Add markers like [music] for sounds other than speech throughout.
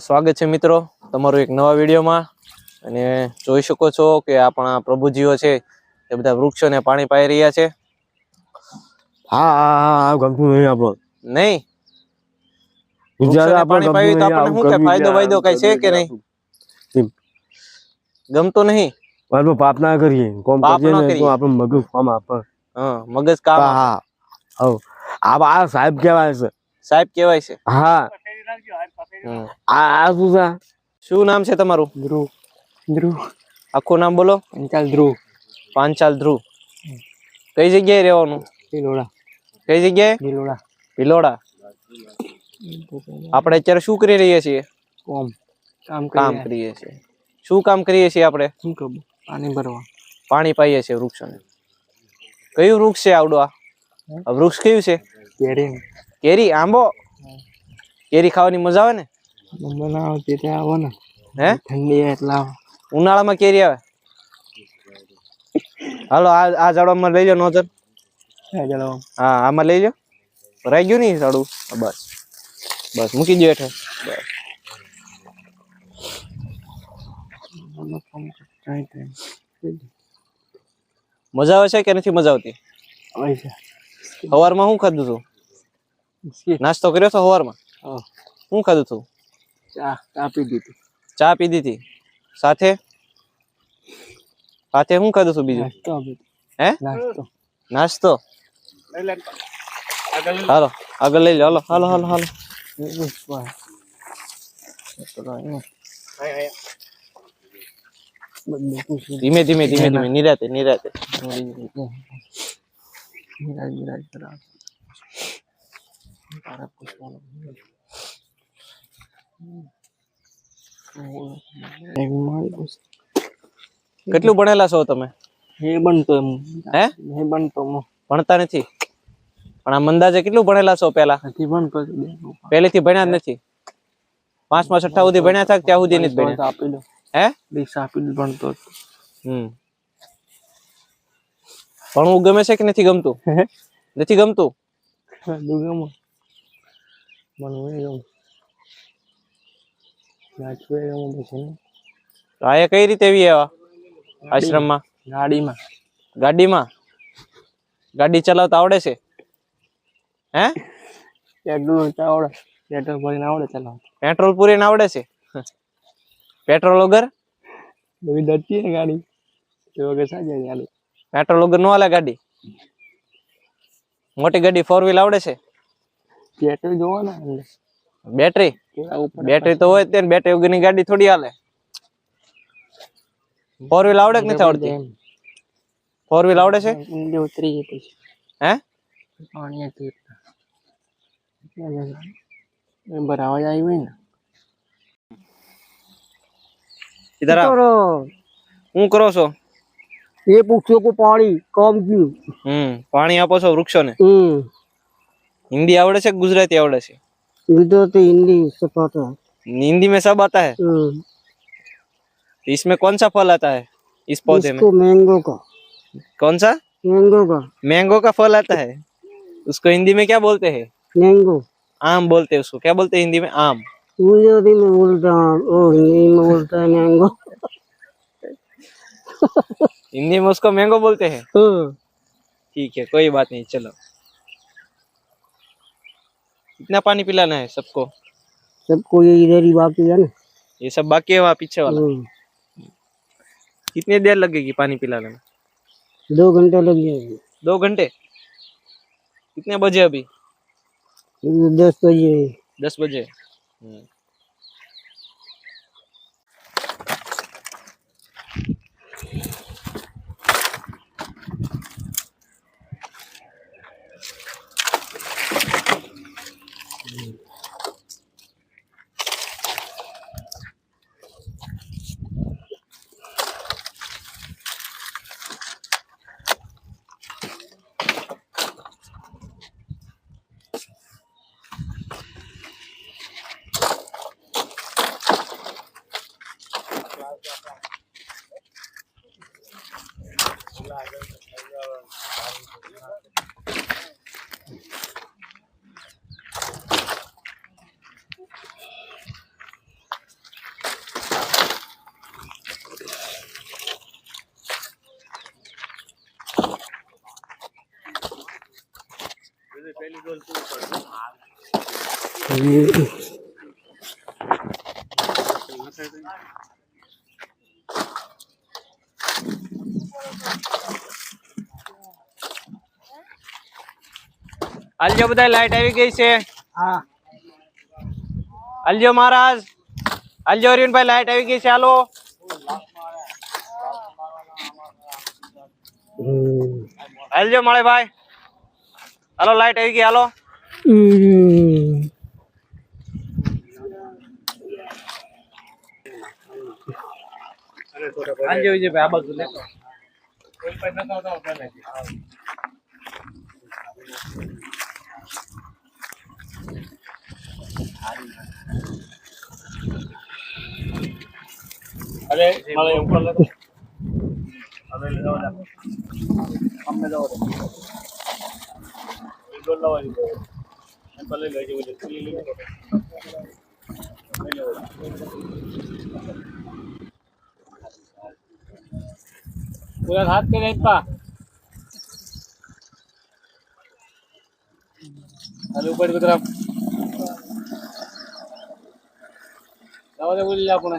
સ્વાગત છે મિત્રો તમારું એક નવા વિડીયોમાં. અને જોઈ શકો છો કે આપણા પ્રભુજીઓ છે એ બધા વૃક્ષોને પાણી પાઈ રહ્યા છે. હા હા હા હા ગમતું નહીં આપણો. નહીં? ગુજરાત વૃક્ષોને આપણે પાણી ગમતું તો આપણને શું કે ફાયદો વાયદો કઈ છે કે નહીં? ગમતું નહીં? આપણે પાપ ના કરીએ. કોમ કરીએ ને તો આપણે મગજ કામ આપે. હા મગજ કામ હા હા. આ સાહેબ કહેવાય છે. સાહેબ કહેવાય છે. હા. આ શું નામ છે તમારું? ધ્રુવ. ધ્રુવ. આખું નામ બોલો. પંચાલ ધ્રુવ. પાંચાલ ધ્રુવ. કઈ જગ્યાએ રહેવાનું? ભીલોડા. કઈ જગ્યાએ? ભીલોડા. ભિલોડા. આપણે અત્યારે શું કરી રહ્યા છીએ? કોમ. કામ કામ કરીએ છીએ. શું કામ કરીએ છીએ આપણે? શું ખબર પાણી ભરવા. પાણી પાઈએ છીએ વૃક્ષોને. કયું વૃક્ષ છે આવડો આ? આ વૃક્ષ કયું છે? કેરી કેરી આંબો? કેરી ખાવાની મજા આવે ને? આવતી તે આવો ને. હે? ઠંડી એટલે આવો. ઉનાળામાં કેરી આવે? હાલો આ આ ઝાડવામાં લઈ લો નોજર હા આમાં લઈ લો રહી ગયું નહીં ઝાડું? બસ. બસ મૂકી દો હેઠે બસ. મજા આવે છે કે નથી મજા આવતી? સવારમાં શું ખાધું તું? નાસ્તો કર્યો હતો સવારમાં શું ખાધું તું? ચા ચા પી દીધી ચા પીધી હતી સાથે? સાથે શું ખાધું તું બીજું? હે? નાસ્તો. નાસ્તો? હાલો આગળ લઈ લો. હાલો હાલો હાલો હાલો. ધીમે ધીમે ધીમે ધીમે. નિરાતે નિરાતે. મિરાજ કરાવ તારા pues bueno. કેટલું ભણેલા છો તમે? હે બનતો એમ. હે? હે બનતો ભણતા નથી? પણ આ મંદાજે કેટલું ભણેલા છો પેલા? નથી ભણતો પહેલેથી ભણ્યા જ નથી? પાંચમા છઠ્ઠા સુધી ભણ્યા હતા ત્યાં સુધી નથી ભણ્યા? આપી દો હે? ડીશ આપી દો ભણતો હમ. ભણવું ગમે છે કે નથી ગમતું? [laughs] નથી ગમતું? ગમ. તો આ કઈ રીતે આવા આશ્રમમાં? ગાડીમાં. ગાડીમાં? ગાડી ચલાવતા આવડે છે? હે? પેટ્રોલ આવડે. પેટ્રોલ ભરીને આવડે ચલાવ પેટ્રોલ પૂરીને આવડે છે? પેટ્રોલ વગર? બધી ડરતી ને ગાડી. એ વગર સાજે ગાડી. પેટ્રોલ વગર નો હાલે ગાડી? મોટી ગાડી ફોર વ્હીલ આવડે છે? પેટ્રોલ જોવો ને અંદર બેટરી કેવા ઉપર બેટરી તો હોય જ તે ને બેટરી વગરની ગાડી થોડી હાલે ફોર વ્હીલ આવડે કે નથી આવડતી ફોર વ્હીલ આવડે છે ઊંડે ઉતરી ગઈ પછી હે પાણી હતી એટલે બરાબર આવી હોય ને इधर आओ હું કરો છો ये पूछो को पानी कम क्यों હમ પાણી આપો છો વૃક્ષોને हम्म हिंदी आवड़े से गुजराती आवड़े से? गुजराती हिंदी सब आता है। हिंदी में सब आता है? हम्म, तो इसमें कौन सा फल आता है इस पौधे में? मैंगो का। कौन सा? मैंगो का। मैंगो का फल आता है? उसको हिंदी में क्या बोलते हैं? मैंगो। आम बोलते हैं उसको। क्या बोलते हैं हिंदी में? आम। गुजराती में बोलता ओ हिंदी में बोलता है मैंगो। हिंदी में उसको मैंगो बोलते हैं? हाँ, ठीक है कोई बात नहीं चलो। कितना पानी पिलाना है सबको? सबको ये इधर ही बाकी है ना? ये सब बाकी है वहाँ पीछे वाला? हम्म, कितनी देर लगेगी पानी पिलाने में? दो घंटे लग जाएँगे। दो घंटे? कितने बजे अभी? दस बजे। दस बजे। अलजो बताए लाइट आई गई से। हाँ। अलजो महाराज। अलजो अरुण भाई लाइट आई गई से हलो। हम्म। अलजो माड़े भाई। હાલો લાઈટ આવી ગઈ હાલો. અરે મારે ઉપર હવે લેવો જા અમને જવા દે पूरा हाथ के रेत पा अरे ऊपर की तरफ जाओ दे बोलिए आपने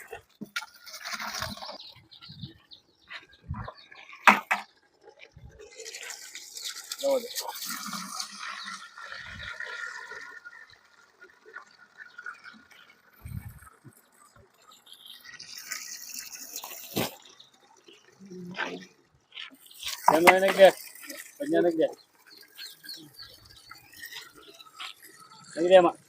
ಏನಕ್ಕೆ ಬನ್ನಿಗ್ಯಾ ನನಗೆ ಮಾದೇ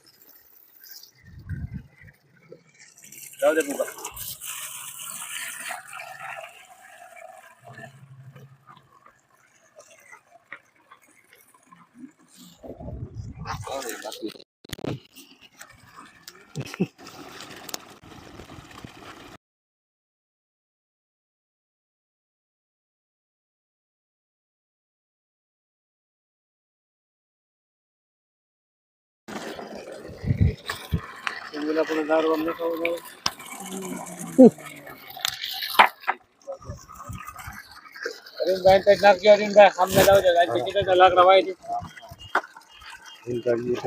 પૂકા પણ દારૂ અમને ખાવું અરવિંદભાઈ કંઈક નાખજો અરવિંદભાઈ સામને લાવજો આજે ટિકિટ લાકડા વાય છે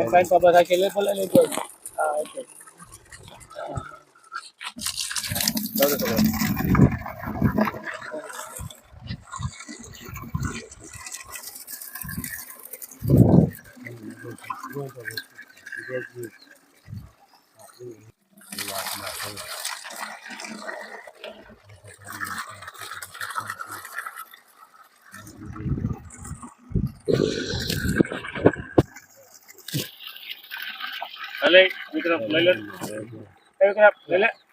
ભાઈ તો બધા ખેલે ભલે લેજો હા ઓકે જાવ દે Dale, micrófono, dale. Dale, micrófono, dale.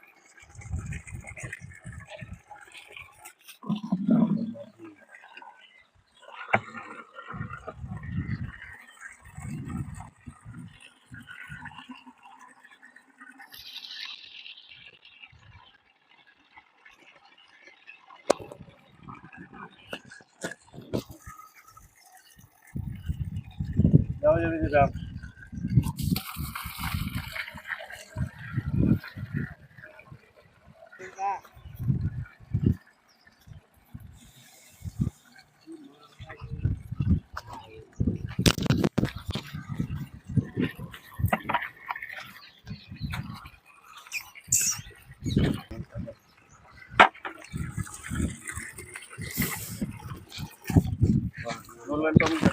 Gracias.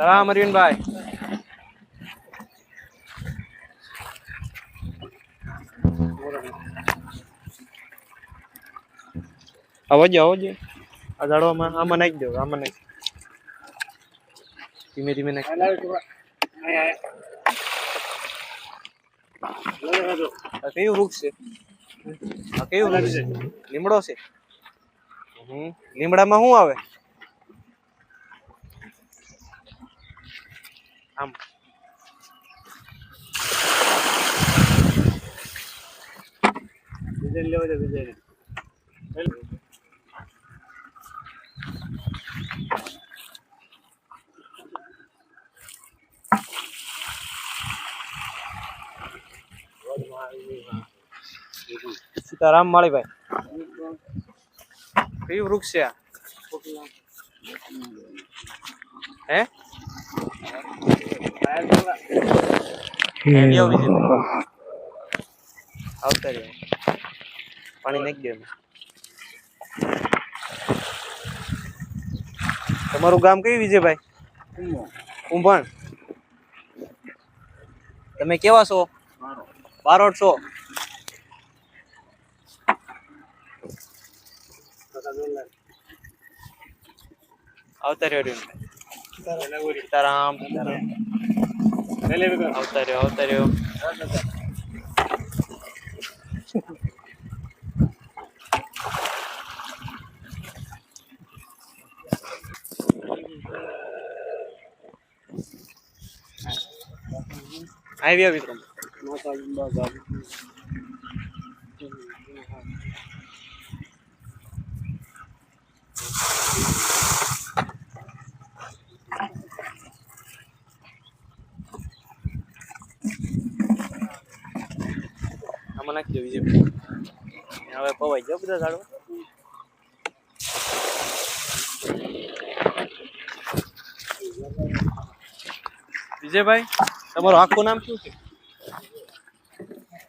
તરામ અરવિંદભાઈ આવજો આવજો આ ઝાડવામાં આમાં નાખી દો આમાં નાખી ધીમે ધીમે નાખી કયું વૃક્ષ છે? આ કયું વૃક્ષ છે? લીમડો છે? લીમડામાં શું આવે? આમ. ડિઝાઇન લેવા દે ડિઝાઇન સીતારામ માળીભાઈ. કયું વૃક્ષ છે હે. આવતા રહ્યો પાણી નાખી દો તમારું ગામ કયું વિજયભાઈ? કુંભણ. તમે કેવા છો? બારોટ છો? આવતા રહ્યો. સીતારામ સીતારામ. આવતા રહ્યો આવતા રહ્યો આવ્યા વિક્રમ આમાં નાખી દો વિજય હવે છે બધા ઝાડવા? વિજયભાઈ, તમારું આખું નામ શું છે?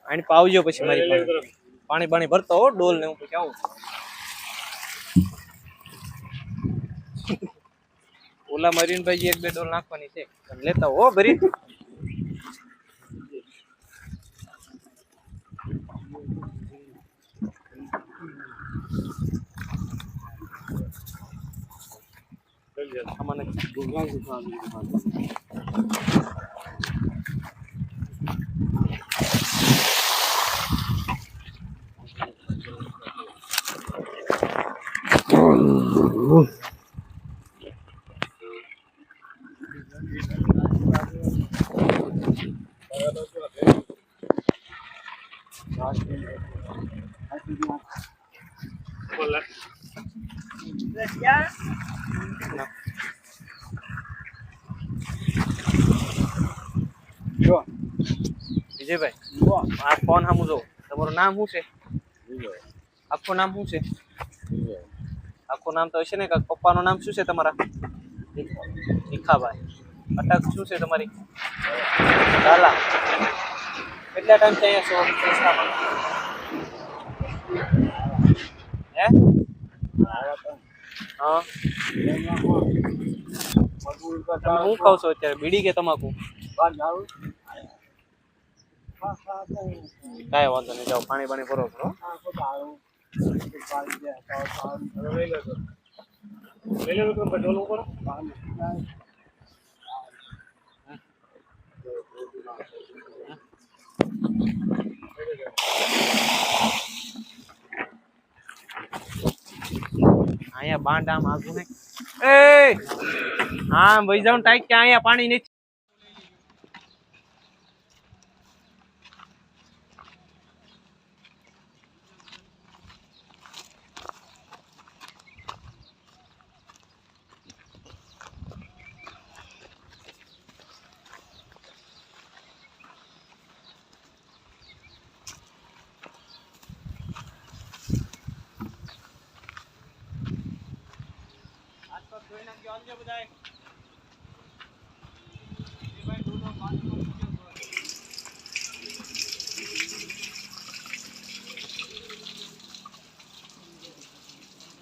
આની પાવજો પછી મારી પાણી. પાણી ભરતો હો, ડોલ ને હું પછી આવું. ઓલા મરીનભાઈ એક બે ડોલ નાખવાની છે. લેતા હો ભરી. Aman Burgan Zıkanı'nın વિજયભાઈ આ ફોન સામું જો તમારું નામ શું છે આખું નામ શું છે આખું નામ તો હશે ને કાંઈક પપ્પાનું નામ શું છે તમારા ભીખાભાઈ અટક શું છે તમારી લાલા કેટલા ટાઈમ થી અહીંયા છો સંસ્થામાં હે હા તમે શું ખાવ છો અત્યારે બીડી કે તમાકુ કાંઈ વાંધો નહીં, જાઓ, પાણી પાણી ભરો ભરો અહીંયા બાંધ આમ આગું હે એ! હા ભાઈ જાઉં ટાઈક કે અહીંયા પાણી નથી.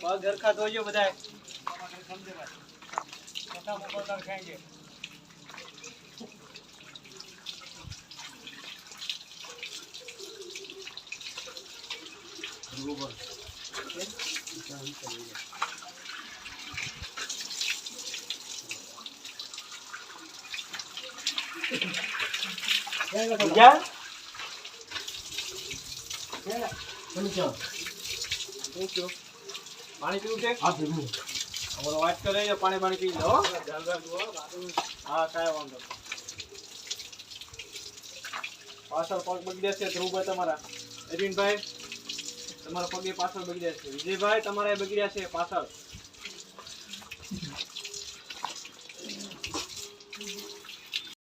પગ હરખા ધોજો બધાય બીજા શું પાણી પીવું છે? અમારો વાત કરે પાણી પાણી પી લો હા. કાંઈ વાંધો. પાછળ પગ બગડ્યા છે ધ્રુવભાઈ તમારા. અરવિંદભાઈ તમારા પગે પાછળ બગડ્યા છે. વિજયભાઈ તમારા બગડ્યા છે પાછળ.